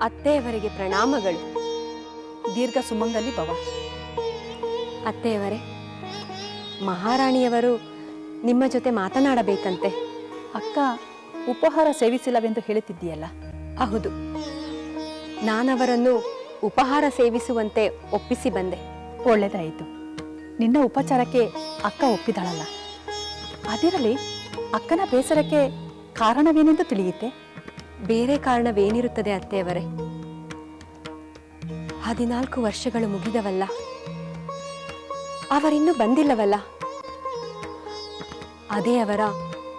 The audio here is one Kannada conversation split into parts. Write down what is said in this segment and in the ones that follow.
ಅತ್ತೆಯವರಿಗೆ ಪ್ರಣಾಮಗಳು. ದೀರ್ಘ ಸುಮಂಗಲಿ ಭವ. ಅತ್ತೆಯವರೇ, ಮಹಾರಾಣಿಯವರು ನಿಮ್ಮ ಜೊತೆ ಮಾತನಾಡಬೇಕಂತೆ. ಅಕ್ಕ, ಉಪಹಾರ ಸೇವಿಸಿಲ್ಲವೆಂದು ಹೇಳುತ್ತಿದ್ದೀಯಲ್ಲ? ಹೌದು. ನಾನವರನ್ನು ಉಪಹಾರ ಸೇವಿಸುವಂತೆ ಒಪ್ಪಿಸಿ ಬಂದೆ. ಒಳ್ಳೆದಾಯಿತು. ನಿನ್ನ ಉಪಚಾರಕ್ಕೆ ಅಕ್ಕ ಒಪ್ಪಿದಳಲ್ಲ. ಅದಿರಲಿ, ಅಕ್ಕನ ಬೇಸರಕ್ಕೆ ಕಾರಣವೇನೆಂದು ತಿಳಿಯುತ್ತೆ ಬೇರೆ ಕಾರಣವೇನಿರುತ್ತದೆ ಅತ್ತೆಯವರೇ? ಹದಿನಾಲ್ಕು ವರ್ಷಗಳು ಮುಗಿದವಲ್ಲ. ಅವರಿನ್ನೂ ಬಂದಿಲ್ಲವಲ್ಲ? ಅದೇ ಅವರ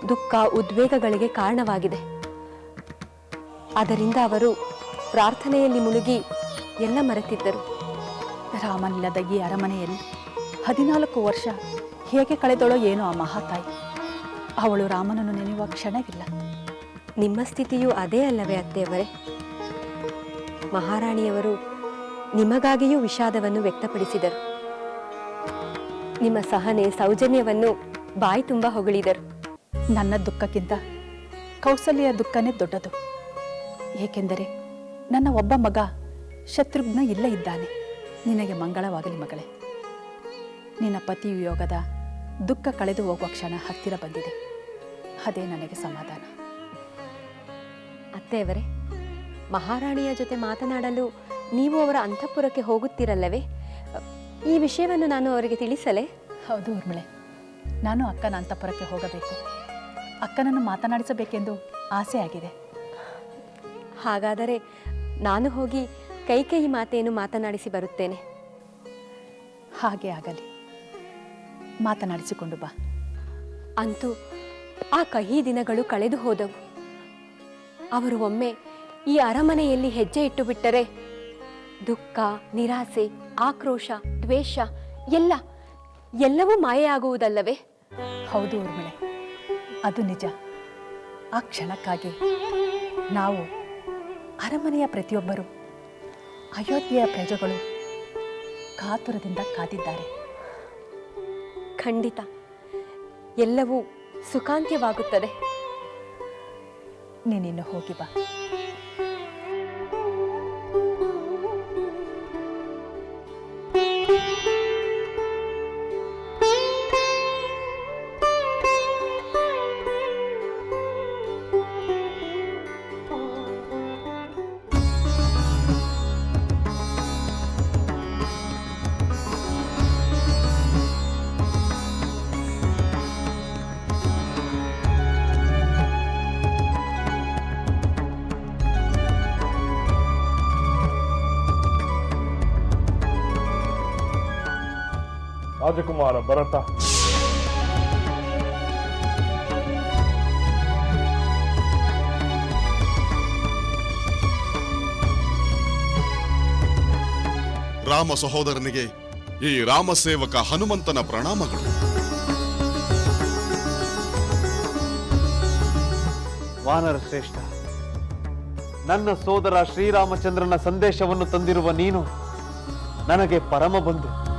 ದುಃಖ ಉದ್ವೇಗಗಳಿಗೆ ಕಾರಣವಾಗಿದೆ. ಅದರಿಂದ ಅವರು ಪ್ರಾರ್ಥನೆಯಲ್ಲಿ ಮುಳುಗಿ ಎಲ್ಲ ಮರೆತಿದ್ದರು. ರಾಮನಿಲ್ಲದ ಈ ಅರಮನೆಯಲ್ಲಿ ಹದಿನಾಲ್ಕು ವರ್ಷ ಹೇಗೆ ಕಳೆದಳೋ ಏನೋ ಆ ಮಹಾತಾಯಿ. ಅವಳು ರಾಮನನ್ನು ನೆನೆಯುವ ಕ್ಷಣವಿಲ್ಲ. ನಿಮ್ಮ ಸ್ಥಿತಿಯೂ ಅದೇ ಅಲ್ಲವೇ ಅತ್ತೆಯವರೇ? ಮಹಾರಾಣಿಯವರು ನಿಮಗಾಗಿಯೂ ವಿಷಾದವನ್ನು ವ್ಯಕ್ತಪಡಿಸಿದರು. ನಿಮ್ಮ ಸಹನೆ ಸೌಜನ್ಯವನ್ನು ಬಾಯಿ ತುಂಬ ಹೊಗಳಿದರು. ನನ್ನ ದುಃಖಕ್ಕಿಂತ ಕೌಸಲ್ಯ ದುಃಖನೇ ದೊಡ್ಡದು. ಏಕೆಂದರೆ ನನ್ನ ಒಬ್ಬ ಮಗ ಶತ್ರುಘ್ನ ಇಲ್ಲೇ ಇದ್ದಾನೆ. ನಿನಗೆ ಮಂಗಳವಾಗಲಿ ಮಗಳೇ. ನಿನ್ನ ಪತಿ ಯೋಗದ ದುಃಖ ಕಳೆದು ಹೋಗುವ ಕ್ಷಣ ಹತ್ತಿರ ಬಂದಿದೆ. ಅದೇ ನನಗೆ ಸಮಾಧಾನ. ಅತ್ತೆಯವರೇ ಮಹಾರಾಣಿಯ ಜೊತೆ ಮಾತನಾಡಲು ನೀವು ಅವರ ಅಂತಃಪುರಕ್ಕೆ ಹೋಗುತ್ತೀರಲ್ಲವೇ? ಈ ವಿಷಯವನ್ನು ನಾನು ಅವರಿಗೆ ತಿಳಿಸಲೇ? ಹೌದು ಊರ್ಮಿಳೆ ನಾನು ಅಕ್ಕನ ಅಂತಃಪುರಕ್ಕೆ ಹೋಗಬೇಕು. ಅಕ್ಕನನ್ನು ಮಾತನಾಡಿಸಬೇಕೆಂದು ಆಸೆ ಆಗಿದೆ. ಹಾಗಾದರೆ ನಾನು ಹೋಗಿ ಕೈಕೇಯಿ ಮಾತೆಯನ್ನು ಮಾತನಾಡಿಸಿ ಬರುತ್ತೇನೆ? ಹಾಗೆ ಆಗಲಿ ಮಾತನಾಡಿಸಿಕೊಂಡು ಬಾ. ಅಂತೂ ಆ ಕಹಿ ದಿನಗಳು ಕಳೆದು ಹೋದವು. ಅವರು ಒಮ್ಮೆ ಈ ಅರಮನೆಯಲ್ಲಿ ಹೆಜ್ಜೆ ಇಟ್ಟು ಬಿಟ್ಟರೆ ದುಃಖ ನಿರಾಸೆ ಆಕ್ರೋಶ ದ್ವೇಷ ಎಲ್ಲ ಎಲ್ಲವೂ ಮಾಯೆಯಾಗುವುದಲ್ಲವೇ? ಹೌದು ಊರ್ಮಿಳೆ ಅದು ನಿಜ. ಆ ಕ್ಷಣಕ್ಕಾಗಿ ನಾವು ಅರಮನೆಯ ಪ್ರತಿಯೊಬ್ಬರು ಅಯೋಧ್ಯೆಯ ಪ್ರಜೆಗಳು ಕಾತುರದಿಂದ ಕಾದಿದ್ದಾರೆ. ಖಂಡಿತ. ಎಲ್ಲವೂ ಸುಖಾಂತ್ಯವಾಗುತ್ತದೆ. ನೀನಿನ್ನು ಹೋಗಿ ಬಾ. ರಾಜಕುಮಾರ ಭರತ. ರಾಮ ಸಹೋದರನಿಗೆ ಈ ರಾಮ ಸೇವಕ ಹನುಮಂತನ ಪ್ರಣಾಮಗಳು. ವಾನರ ಶ್ರೇಷ್ಠ ನನ್ನ ಸೋದರ ಶ್ರೀರಾಮಚಂದ್ರನ ಸಂದೇಶವನ್ನು ತಂದಿರುವ ನೀನು ನನಗೆ ಪರಮ ಬಂಧು.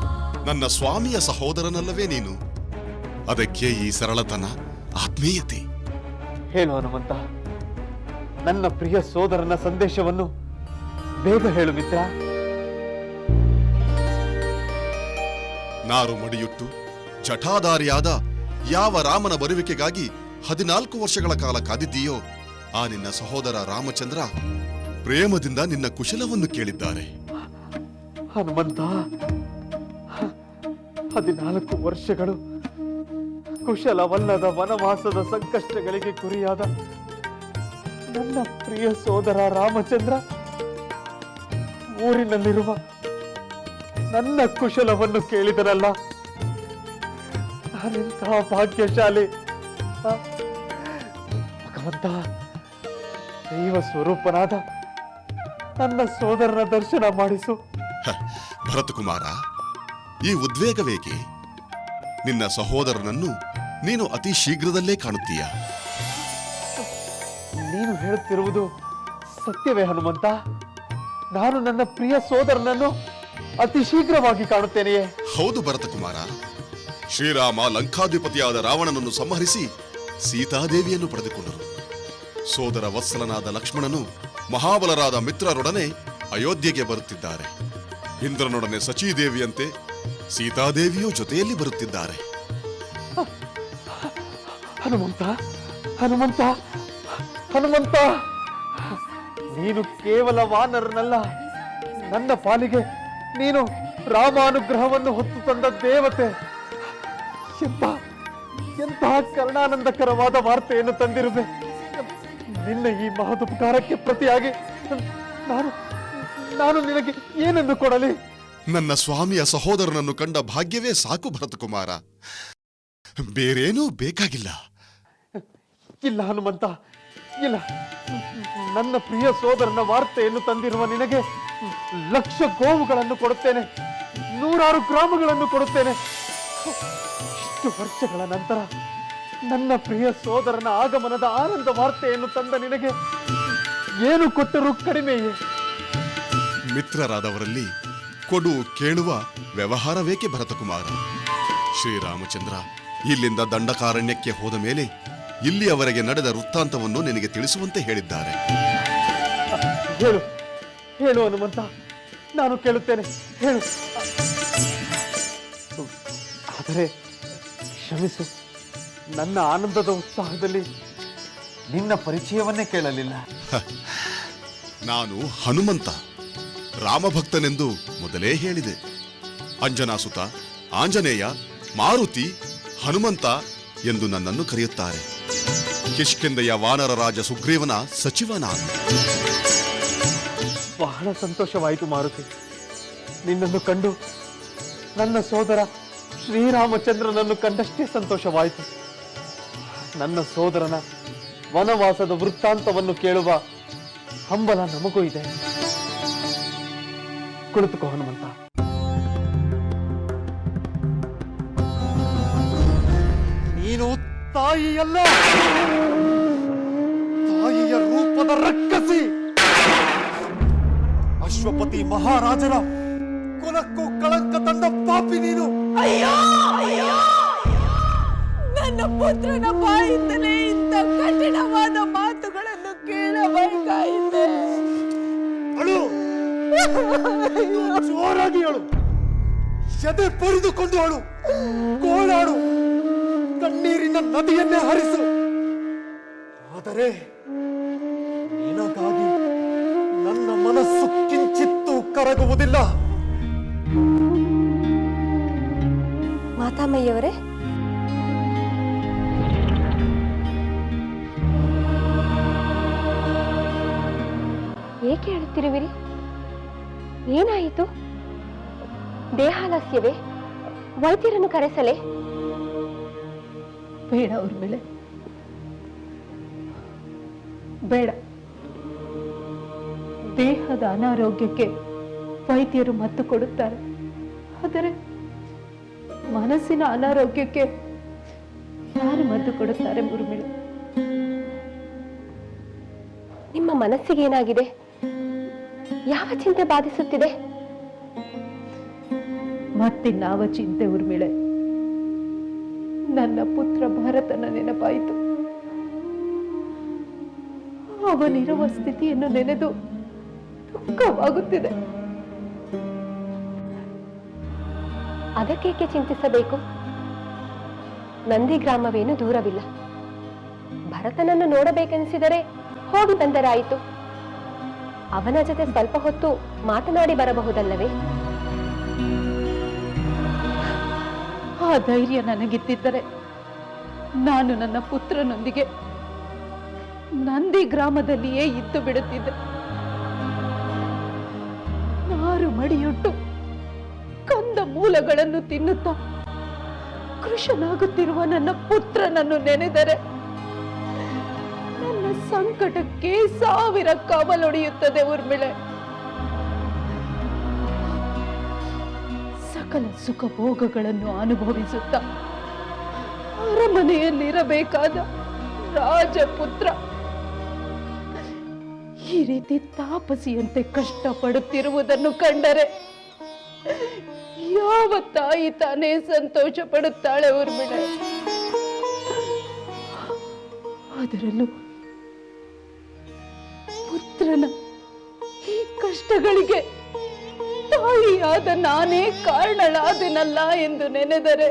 ನನ್ನ ಸ್ವಾಮಿಯ ಸಹೋದರನಲ್ಲವೇ ನೀನು? ಅದಕ್ಕೆ ಈ ಸರಳತನ ಆತ್ಮೀಯತೆ. ಹೇಳು ಹನುಮಂತ. ನನ್ನ ಪ್ರಿಯ ಸೋದರನ ಸಂದೇಶವನ್ನು ಬೇಗ ಹೇಳು ಮಿತ್ರ. ನಾರು ಮಡಿಯುಟ್ಟು ಜಠಾಧಾರಿಯಾದ ಯಾವ ರಾಮನ ಬರುವಿಕೆಗಾಗಿ ಹದಿನಾಲ್ಕು ವರ್ಷಗಳ ಕಾಲ ಕಾದಿದ್ದೀಯೋ ಆ ನಿನ್ನ ಸಹೋದರ ರಾಮಚಂದ್ರ ಪ್ರೇಮದಿಂದ ನಿನ್ನ ಕುಶಲವನ್ನು ಕೇಳಿದ್ದಾರೆ. ಹನುಮಂತ. ಹದಿನಾಲ್ಕು ವರ್ಷಗಳು ಕುಶಲವಲ್ಲದ ವನವಾಸದ ಸಂಕಷ್ಟಗಳಿಗೆ ಗುರಿಯಾದ ನನ್ನ ಪ್ರಿಯ ಸೋದರ ರಾಮಚಂದ್ರ, ಊರಿನಲ್ಲಿರುವ ನನ್ನ ಕುಶಲವನ್ನು ಕೇಳಿದರಲ್ಲ ನಾನೆಂತಹ ಭಾಗ್ಯಶಾಲಿ. ಭಗವಂತ, ದೈವ ಸ್ವರೂಪನಾದ ನನ್ನ ಸೋದರನ ದರ್ಶನ ಮಾಡಿಸು. ಭರತ್ ಭರತಕುಮಾರ ಈ ಉದ್ವೇಗವೇಕೆ? ನಿನ್ನ ಸಹೋದರನನ್ನು ನೀನು ಅತಿ ಶೀಘ್ರದಲ್ಲೇ ಕಾಣುತ್ತೀಯ? ನೀನು ಹೇಳುತ್ತಿರುವುದು ಸತ್ಯವೇ ಹನುಮಂತ. ನಾನು ನನ್ನ ಪ್ರಿಯ ಸೋದರನನ್ನು ಅತಿ ಶೀಘ್ರವಾಗಿ ಕಾಣುತ್ತೇನೆಯೇ? ಹೌದು ಭರತಕುಮಾರ. ಶ್ರೀರಾಮ ಲಂಕಾಧಿಪತಿಯಾದ ರಾವಣನನ್ನು ಸಂಹರಿಸಿ ಸೀತಾದೇವಿಯನ್ನು ಪಡೆದುಕೊಂಡರು. ಸೋದರ ವತ್ಸಲನಾದ ಲಕ್ಷ್ಮಣನು ಮಹಾಬಲರಾದ ಮಿತ್ರರೊಡನೆ ಅಯೋಧ್ಯೆಗೆ ಬರುತ್ತಿದ್ದಾರೆ. ಇಂದ್ರನೊಡನೆ ಸಚೀದೇವಿಯಂತೆ ಸೀತಾದೇವಿಯೂ ಜೊತೆಯಲ್ಲಿ ಬರುತ್ತಿದ್ದಾರೆ. ಹನುಮಂತ ಹನುಮಂತ ಹನುಮಂತ! ನೀನು ಕೇವಲ ವಾನರನಲ್ಲ, ನನ್ನ ಪಾಲಿಗೆ ನೀನು ರಾಮಾನುಗ್ರಹವನ್ನು ಹೊತ್ತು ತಂದ ದೇವತೆ. ಎಂತ ಎಂತಹ ಕರುಣಾನಂದಕರವಾದ ವಾರ್ತೆಯನ್ನು ತಂದಿರುವೆ. ನಿನ್ನ ಈ ಮಹದುಪಕಾರಕ್ಕೆ ಪ್ರತಿಯಾಗಿ ನಾನು ನಾನು ನಿನಗೆ ಏನನ್ನು ಕೊಡಲಿ? ನನ್ನ ಸ್ವಾಮಿಯ ಸಹೋದರನನ್ನು ಕಂಡ ಭಾಗ್ಯವೇ ಸಾಕು ಭರತಕುಮಾರ ಬೇರೇನೂ ಬೇಕಾಗಿಲ್ಲ. ಇಲ್ಲ ಹನುಮಂತ ಇಲ್ಲ. ನನ್ನ ಪ್ರಿಯ ಸೋದರನ ವಾರ್ತೆಯನ್ನು ತಂದಿರುವ ನಿನಗೆ ಲಕ್ಷ ಗೋವುಗಳನ್ನು ಕೊಡುತ್ತೇನೆ ನೂರಾರು ಗ್ರಾಮಗಳನ್ನು ಕೊಡುತ್ತೇನೆ. ಇಷ್ಟು ವರ್ಷಗಳ ನಂತರ ನನ್ನ ಪ್ರಿಯ ಸೋದರನ ಆಗಮನದ ಆನಂದ ವಾರ್ತೆಯನ್ನು ತಂದ ನಿನಗೆ ಏನು ಕೊಟ್ಟರೂ ಕಡಿಮೆಯೇ. ಮಿತ್ರರಾದವರಲ್ಲಿ ಕೊಡು ಕೇಳುವ ವ್ಯವಹಾರವೇಕೆ ಭರತಕುಮಾರ? ಶ್ರೀರಾಮಚಂದ್ರ ಇಲ್ಲಿಂದ ದಂಡಕಾರಣ್ಯಕ್ಕೆ ಹೋದ ಮೇಲೆ ಇಲ್ಲಿಯವರೆಗೆ ನಡೆದ ವೃತ್ತಾಂತವನ್ನು ನಿನಗೆ ತಿಳಿಸುವಂತೆ ಹೇಳಿದ್ದಾರೆ. ಹೇಳು ಹೇಳು ಹನುಮಂತ ನಾನು ಕೇಳುತ್ತೇನೆ ಹೇಳು. ಆದರೆ ಕ್ಷಮಿಸು ನನ್ನ ಆನಂದದ ಉತ್ಸಾಹದಲ್ಲಿ ನಿನ್ನ ಪರಿಚಯವನ್ನೇ ಕೇಳಲಿಲ್ಲ. ನಾನು ಹನುಮಂತ. ರಾಮಭಕ್ತನೆಂದು ಮೊದಲೇ ಹೇಳಿದೆ. ಅಂಜನಾಸುತ ಆಂಜನೇಯ, ಮಾರುತಿ, ಹನುಮಂತ ಎಂದು ನನ್ನನ್ನು ಕರೆಯುತ್ತಾರೆ. ಕಿಷ್ಕಿಂದೆಯ ವಾನರ ರಾಜ ಸುಗ್ರೀವನ ಸಚಿವ ನಾನು ಬಹಳ ಸಂತೋಷವಾಯಿತು ಮಾರುತಿ. ನಿನ್ನನ್ನು ಕಂಡು ನನ್ನ ಸೋದರ ಶ್ರೀರಾಮಚಂದ್ರನನ್ನು ಕಂಡಷ್ಟೇ ಸಂತೋಷವಾಯಿತು. ನನ್ನ ಸೋದರನ ವನವಾಸದ ವೃತ್ತಾಂತವನ್ನು ಕೇಳುವ ಹಂಬಲ ನಮಗೂ ಇದೆ. ಕುಳಿತುಕೋ ಹನುಮಂತ. ನೀನು ತಾಯಿಯಲ್ಲ. ತಾಯಿಯ ರೂಪದ ರಕ್ಕಸಿ. ಅಶ್ವಪತಿ ಮಹಾರಾಜರ ಕುಲಕ್ಕೂ ಕಳಂಕ ತಂದ ಪಾಪಿ ನೀನು. ಅಯ್ಯೋ ಅಯ್ಯೋ ನನ್ನ ಪುತ್ರನ ಬಾಯಿಂದಲೇ ಜೋರಾಗಿ ಹೇಳು. ಎದೆ ಪರಿದುಕೊಂಡು ಅಳು ಗೋಳಾಡು. ಕಣ್ಣೀರಿನ ನದಿಯನ್ನೇ ಹರಿಸು. ಆದರೆ ನಿನಗಾಗಿ ನನ್ನ ಮನಸ್ಸು ಕಿಂಚಿತ್ತು ಕರಗುವುದಿಲ್ಲ. ಮಾತಾಮಯ್ಯವರೇ. ಏಕೆ ಹೇಳುತ್ತಿರುವಿರಿ ಏನಾಯಿತು? ದೇಹಾಲಸ್ಯವೇ? ವೈದ್ಯರನ್ನು ಕರೆಸಲೇ? ಬೇಡ ಉರ್ಮಿಳೆ ಬೇಡ. ದೇಹದ ಅನಾರೋಗ್ಯಕ್ಕೆ ವೈದ್ಯರು ಮದ್ದು ಕೊಡುತ್ತಾರೆ. ಆದರೆ ಮನಸ್ಸಿನ ಅನಾರೋಗ್ಯಕ್ಕೆ ಯಾರು ಮದ್ದು ಕೊಡುತ್ತಾರೆ ಮುರುಮಿಳು ನಿಮ್ಮ ಮನಸ್ಸಿಗೆ ಏನಾಗಿದೆ? ಯಾವ ಚಿಂತೆ ಬಾಧಿಸುತ್ತಿದೆ? ಮತ್ತಿನ್ನಾವ ಚಿಂತೆ ಉರ್ಮಿಳೆ ನನ್ನ ಪುತ್ರ ಭರತನ ನೆನಪಾಯಿತು. ಅವನಿರುವ ಸ್ಥಿತಿಯನ್ನು ನೆನೆದು ದುಃಖವಾಗುತ್ತಿದೆ. ಅದಕ್ಕೇಕೆ ಚಿಂತಿಸಬೇಕು? ನಂದಿ ಗ್ರಾಮವೇನು ದೂರವಿಲ್ಲ. ಭರತನನ್ನು ನೋಡಬೇಕೆನಿಸಿದರೆ ಹೋಗಿ ಬಂದರಾಯಿತು. ಅವನ ಜೊತೆ ಸ್ವಲ್ಪ ಹೊತ್ತು ಮಾತನಾಡಿ ಬರಬಹುದಲ್ಲವೇ? ಆ ಧೈರ್ಯ ನನಗಿದ್ದಿದ್ದರೆ ನಾನು ನನ್ನ ಪುತ್ರನೊಂದಿಗೆ ನಂದಿ ಗ್ರಾಮದಲ್ಲಿಯೇ ಇದ್ದು ಬಿಡುತ್ತಿದ್ದೆ. ನಾರು ಮಡಿಯುಟ್ಟು ಕಂದ ಮೂಲಗಳನ್ನು ತಿನ್ನುತ್ತಾ ಕೃಷನಾಗುತ್ತಿರುವ ನನ್ನ ಪುತ್ರನನ್ನು ನೆನೆದರೆ ಸಂಕಟಕ್ಕೆ ಸಾವಿರ ಕವಲೊಡೆಯುತ್ತದೆ ಊರ್ಮಿಳೆ. ಸಕಲ ಸುಖ ಭೋಗಗಳನ್ನು ಅನುಭವಿಸುತ್ತಾ ಅರಮನೆಯಲ್ಲಿರಬೇಕಾದ ರಾಜಪುತ್ರ ಈ ರೀತಿ ತಾಪಸಿಯಂತೆ ಕಷ್ಟಪಡುತ್ತಿರುವುದನ್ನು ಕಂಡರೆ ಯಾವ ತಾಯಿ ತಾನೇ ಸಂತೋಷ ಪಡುತ್ತಾಳೆ ಊರ್ಮಿಳೆ. ಅದರಲ್ಲೂ ಕಷ್ಟಗಳಿಗೆ ತಾಯಿಯಾದ ನಾನೇ ಕಾರಣಳಾದೆನಲ್ಲ ಎಂದು ನೆನೆದರೆ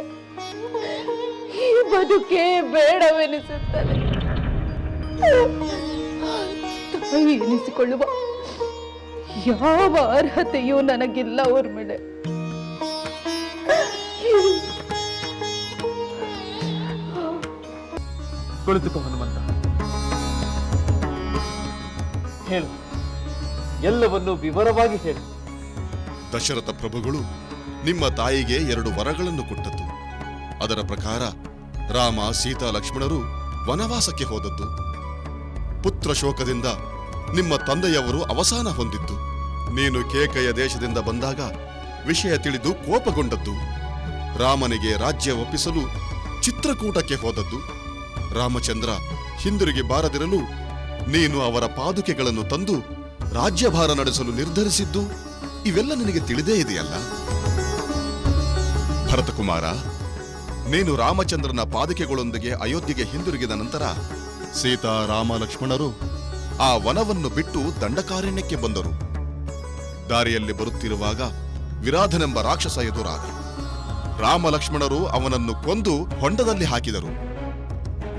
ಈ ಬದುಕೇ ಬೇಡವೆನಿಸುತ್ತದೆ. ತಾಯಿ ಎನಿಸಿಕೊಳ್ಳುವ ಯಾವ ಅರ್ಹತೆಯೂ ನನಗಿಲ್ಲ ಊರ್ಮಿಳೆ. ಕುಳಿತುಕೋ ಹನುಮಂತ. ಹೇಳು. ಎಲ್ಲವನ್ನು ವಿವರವಾಗಿ ಹೇಳಿ. ದಶರಥ ಪ್ರಭುಗಳು ನಿಮ್ಮ ತಾಯಿಗೆ ಎರಡು ವರಗಳನ್ನು ಕೊಟ್ಟದ್ದು. ಅದರ ಪ್ರಕಾರ ರಾಮ, ಸೀತಾ, ಲಕ್ಷ್ಮಣರು ವನವಾಸಕ್ಕೆ ಹೋದದ್ದು. ಪುತ್ರ ಶೋಕದಿಂದ ನಿಮ್ಮ ತಂದೆಯವರು ಅವಸಾನ ಹೊಂದಿದ್ದು. ನೀನು ಕೇಕೆಯ ದೇಶದಿಂದ ಬಂದಾಗ ವಿಷಯ ತಿಳಿದು ಕೋಪಗೊಂಡದ್ದು. ರಾಮನಿಗೆ ರಾಜ್ಯ ಒಪ್ಪಿಸಲು ಚಿತ್ರಕೂಟಕ್ಕೆ ಹೋದದ್ದು. ರಾಮಚಂದ್ರ ಹಿಂದಿರುಗಿ ಬಾರದಿರಲು ನೀನು ಅವರ ಪಾದುಕೆಗಳನ್ನು ತಂದು ರಾಜ್ಯಭಾರ ನಡೆಸಲು ನಿರ್ಧರಿಸಿದ್ದು ಇವೆಲ್ಲ ನಿನಗೆ ತಿಳಿದೇ ಇದೆಯಲ್ಲ? ಭರತಕುಮಾರ, ನೀನು ರಾಮಚಂದ್ರನ ಪಾದಿಕೆಗಳೊಂದಿಗೆ ಅಯೋಧ್ಯೆಗೆ ಹಿಂದಿರುಗಿದ ನಂತರ ಸೀತಾ ರಾಮ ಲಕ್ಷ್ಮಣರು ಆ ವನವನ್ನು ಬಿಟ್ಟು ದಂಡಕಾರಣ್ಯಕ್ಕೆ ಬಂದರು. ದಾರಿಯಲ್ಲಿ ಬರುತ್ತಿರುವಾಗ ವಿರಾಧನೆಂಬ ರಾಕ್ಷಸ ಎದುರಾದ. ರಾಮ ಲಕ್ಷ್ಮಣರು ಅವನನ್ನು ಕೊಂದು ಹೊಂಡದಲ್ಲಿ ಹಾಕಿದರು.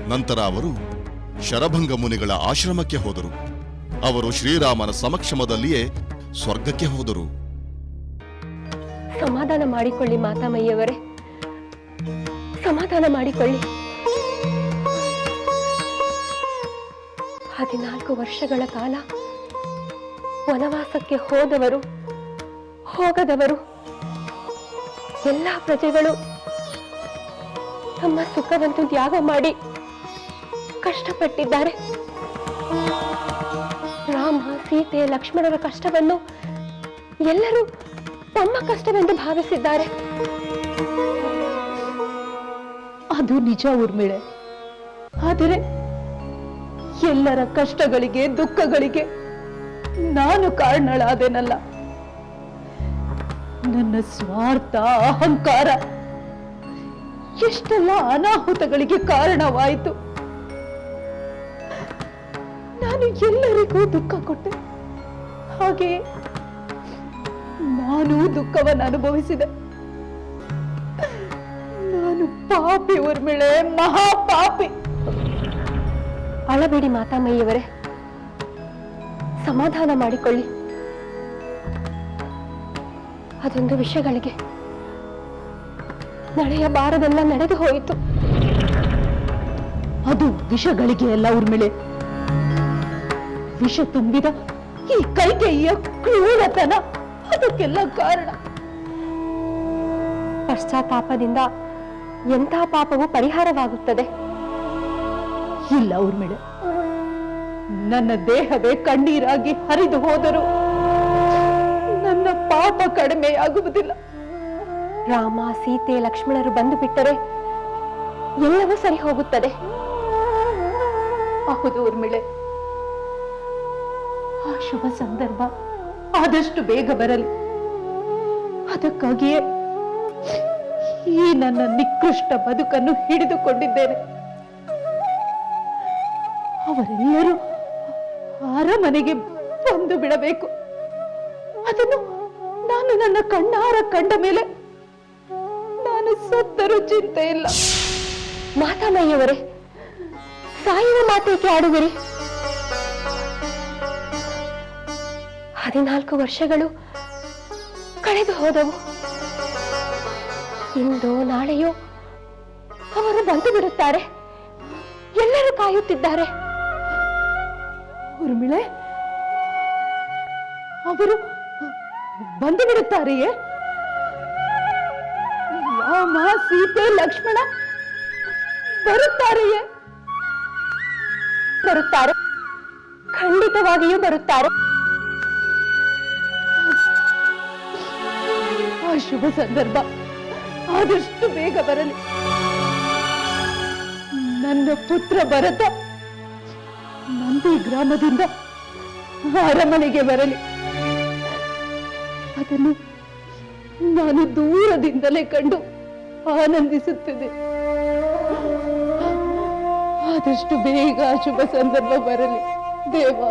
ನಂತರ ಅವರು ಶರಭಂಗ ಮುನಿಗಳ ಆಶ್ರಮಕ್ಕೆ ಹೋದರು. ಅವರು ಶ್ರೀರಾಮನ ಸಮಕ್ಷಮದಲ್ಲಿಯೇ ಸ್ವರ್ಗಕ್ಕೆ ಹೋದರು. ಸಮಾಧಾನ ಮಾಡಿಕೊಳ್ಳಿ ಮಾತಾಮಯ್ಯವರೇ. ಸಮಾಧಾನ ಮಾಡಿಕೊಳ್ಳಿ. ಹದಿನಾಲ್ಕು ವರ್ಷಗಳ ಕಾಲ ವನವಾಸಕ್ಕೆ ಹೋದವರು, ಹೋಗದವರು, ಎಲ್ಲ ಪ್ರಜೆಗಳು ತಮ್ಮ ಸುಖವನ್ನು ತ್ಯಾಗ ಮಾಡಿ ಕಷ್ಟಪಟ್ಟಿದ್ದಾರೆ. ಸೀತೆ ಲಕ್ಷ್ಮಣರ ಕಷ್ಟವನ್ನು ಎಲ್ಲರೂ ತಮ್ಮ ಕಷ್ಟವೆಂದು ಭಾವಿಸಿದ್ದಾರೆ. ಅದು ನಿಜ ಊರ್ಮಿಳೆ. ಆದರೆ ಎಲ್ಲರ ಕಷ್ಟಗಳಿಗೆ, ದುಃಖಗಳಿಗೆ ನಾನು ಕಾರಣಳಾದೆನಲ್ಲ. ನನ್ನ ಸ್ವಾರ್ಥ, ಅಹಂಕಾರ ಎಷ್ಟೆಲ್ಲ ಅನಾಹುತಗಳಿಗೆ ಕಾರಣವಾಯಿತು. ನಾನು ಎಲ್ಲರಿಗೂ ದುಃಖ ಕೊಟ್ಟೆ. ಹಾಗೆ ನಾನು ದುಃಖವನ್ನು ಅನುಭವಿಸಿದೆ. ನಾನು ಪಾಪಿ ಊರ್ಮಿಳೆ, ಮಹಾಪಾಪಿ. ಅಳಬೇಡಿ ಮಾತಾಮಯ್ಯವರೇ. ಸಮಾಧಾನ ಮಾಡಿಕೊಳ್ಳಿ. ಅದೊಂದು ವಿಷಯಗಳಿಗೆ ನಡೆಯಬಾರದೆಲ್ಲ ನಡೆದು ಹೋಯಿತು. ಅದು ವಿಷಗಳಿಗೆ ಎಲ್ಲ ಊರ್ಮಿಳೆ. ವಿಷ ತುಂಬಿದ ಈ ಕೈಕೆಯ ಕ್ರೂರತನ. ಅದಕ್ಕೆಲ್ಲ ಕಾರಣ. ಪಶ್ಚಾತ್ತಾಪದಿಂದ ಎಂಥ ಪಾಪವು ಪರಿಹಾರವಾಗುತ್ತದೆ. ಇಲ್ಲ ಊರ್ಮಿಳೆ. ನನ್ನ ದೇಹವೇ ಕಣ್ಣೀರಾಗಿ ಹರಿದು ಹೋದರು ನನ್ನ ಪಾಪ ಕಡಿಮೆಯಾಗುವುದಿಲ್ಲ. ರಾಮ, ಸೀತೆ, ಲಕ್ಷ್ಮಣರು ಬಂದು ಬಿಟ್ಟರೆ ಎಲ್ಲವೂ ಸರಿ ಹೋಗುತ್ತದೆ ಹೌದು ಊರ್ಮಿಳೆ. ಶುಭ ಸಂದರ್ಭ. ಆದಷ್ಟು ಬೇಗ ಬರಲಿ. ಅದಕ್ಕಾಗಿಯೇ ಈ ನನ್ನ ನಿಕೃಷ್ಟ ಬದುಕನ್ನು ಹಿಡಿದುಕೊಂಡಿದ್ದೇನೆ. ಅವರೆಲ್ಲರೂ ಅರಮನೆಗೆ ಬಂದು ಬಿಡಬೇಕು. ಅದನ್ನು ನಾನು ನನ್ನ ಕಣ್ಣಾರ ಕಂಡ ಮೇಲೆ ನಾನು ಸತ್ತರೂ ಚಿಂತೆ ಇಲ್ಲ ಮಾತಾಮಯ್ಯವರೇ, ಸಾಯುವ ಮಾತೇಕೆ ಆಡುವಿರಿ? ಹದಿನಾಲ್ಕು ವರ್ಷಗಳು ಕಳೆದು ಹೋದವು. ಇಂದು ನಾಳೆಯೋ ಅವರು ಬಂದು ಬಿಡುತ್ತಾರೆ. ಎಲ್ಲರೂ ಕಾಯುತ್ತಿದ್ದಾರೆ. ಉರ್ಮಿಳೆ ಅವರು ಬಂದು ಬಿಡುತ್ತಾರೆಯೇ? ರಾಮ, ಸೀತೆ, ಲಕ್ಷ್ಮಣ ಬರುತ್ತಾರೆಯೇ? ಬರುತ್ತಾರೆ. ಖಂಡಿತವಾಗಿಯೂ ಬರುತ್ತಾರೆ. ಶುಭ ಸಂದರ್ಭ. ಆದಷ್ಟು ಬೇಗ ಬರಲಿ. ನನ್ನ ಪುತ್ರ ಭರತ ನಂದಿ ಗ್ರಾಮದಿಂದ ಅರಮನೆಗೆ ಬರಲಿ. ಅದನ್ನು ನಾನು ದೂರದಿಂದಲೇ ಕಂಡು ಆನಂದಿಸುತ್ತಿದೆ. ಆದಷ್ಟು ಬೇಗ ಶುಭ ಸಂದರ್ಭ ಬರಲಿ. ದೇವ.